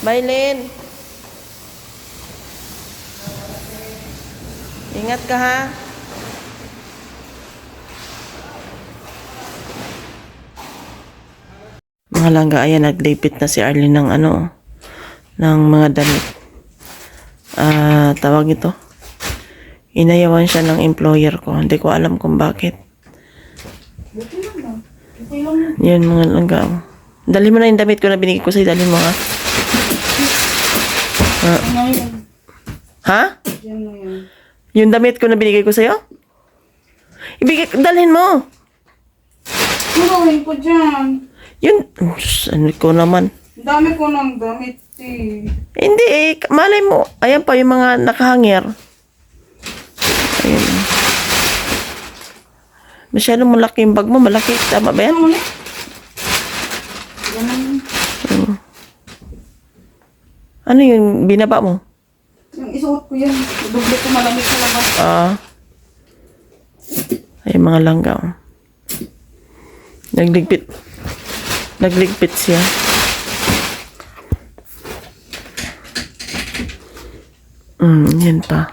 Bailin. Ingat ka ha. Mga langga, ayan, naglipit na si Arlene ng ano, ng mga damit. Ah, tawag ito. Inayawan siya ng employer ko. Hindi ko alam kung bakit. Yan mga langga. Dali mo na yung damit ko na binigay ko sa'yo. Dali mo ha. Ngayon, Ha? Yung damit ko na binigay ko sa'yo? Ibigay, dalhin mo. Ano gawin ko dyan? Yun, Diyos, ano ko naman. Dami ko ng damit eh. Hindi eh, malay mo. Ayan pa yung mga nakahanger. Ayun. Masyadong malaki yung bag mo. Malaki. Tama ba yan? Ano ulit? Ano yung binaba mo? Yung isuot ko yan. Doble ko malamig sa labas. Ah. ay, mga langga. oh. Nagligpit. Nagligpit siya. Hmm, yan pa.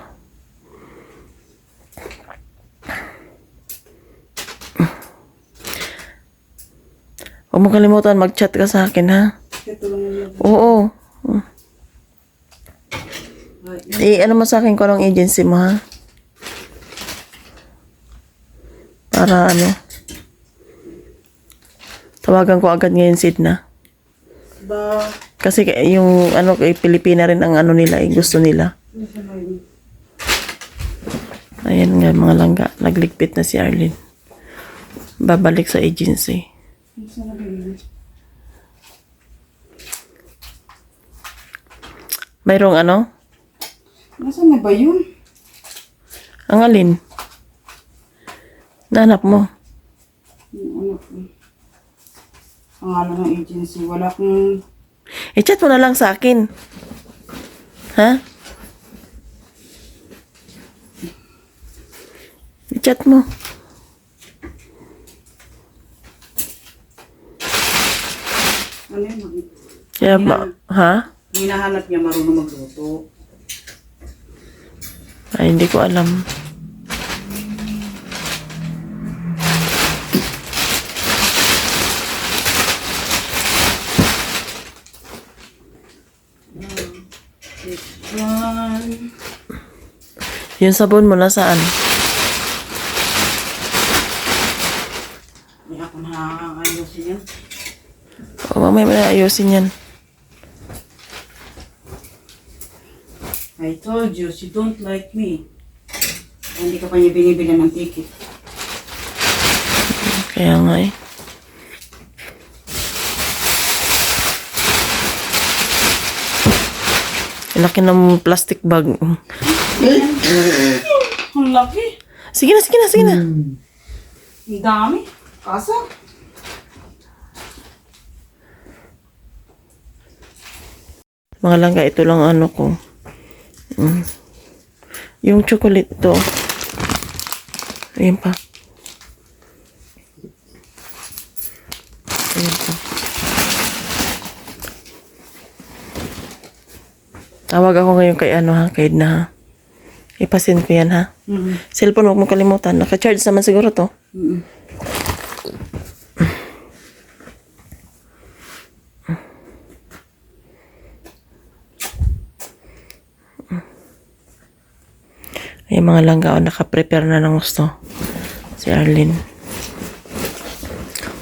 Huwag mo kalimutan mag-chat ka sa akin, ha? Yung Oo. Eh, ano mo sa akin kung anong agency mo, ha? Para ano? Tawagan ko agad ngayon, Sidna. Ba, Kasi k- yung ano kay Pilipina rin ang ano nila, eh, gusto nila. Ayan nga mga langga, nagligpit na si Arlene. Babalik sa agency. Mayroong ano? Nasaan na ba yun? Ang alin? Nanap mo. Ano ko. Ang ano ng agency. Wala kong... I-chat mo na lang sa akin. Ha? I-chat mo. Ano yun? Kaya ba, ha? Hinahanap niya marunong magluto. Ay, hindi ko alam. Yung sabon mo nasaan? May ako nakakayusin yan. O, mamaya mo na ayusin yan. I told you, she don't like me. Hindi ka pa niya binibili ng ticket. Kaya nga eh. Laki ng plastic bag. Ang laki. Sige na, sige na, sige na. Ang dami. Kasa. Mga langga, ito lang ano ko. Mm. Yung chocolate to. Ayan pa. Ayan pa. Tawag ako ngayon kay ano ha, kay Edna ha. Ipasin ko yan ha. Mm-hmm. Cellphone huwag mo kalimutan. Naka-charge naman siguro to. Mm-hmm. Ay, mga langga, oh, naka-prepare na ng gusto. Si Arlene.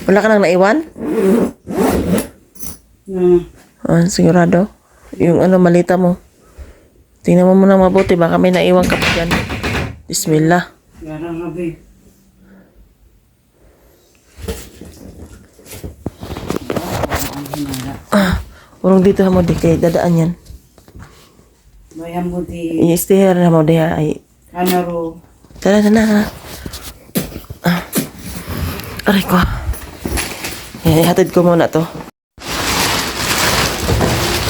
Wala ka nang naiwan? Yeah. Ah, sigurado. Yung ano, malita mo. Tingnan mo muna mabuti. Baka may naiwan ka pa dyan. Bismillah. Yara nga, babe. Ang hinala. Ah, urong dito mo di kay dadaan yan. Bayan mo di I-stay na mo di ay. Kanaro. Tara na na. Ah. Aray ko. Yan, ihatid ko muna to.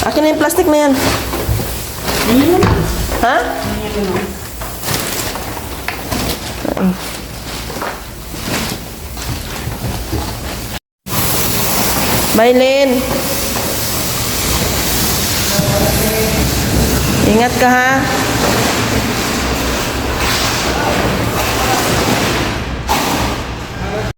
Akin na yung plastic na yan. Ha? Naman. Maylin! Ingat ka ha.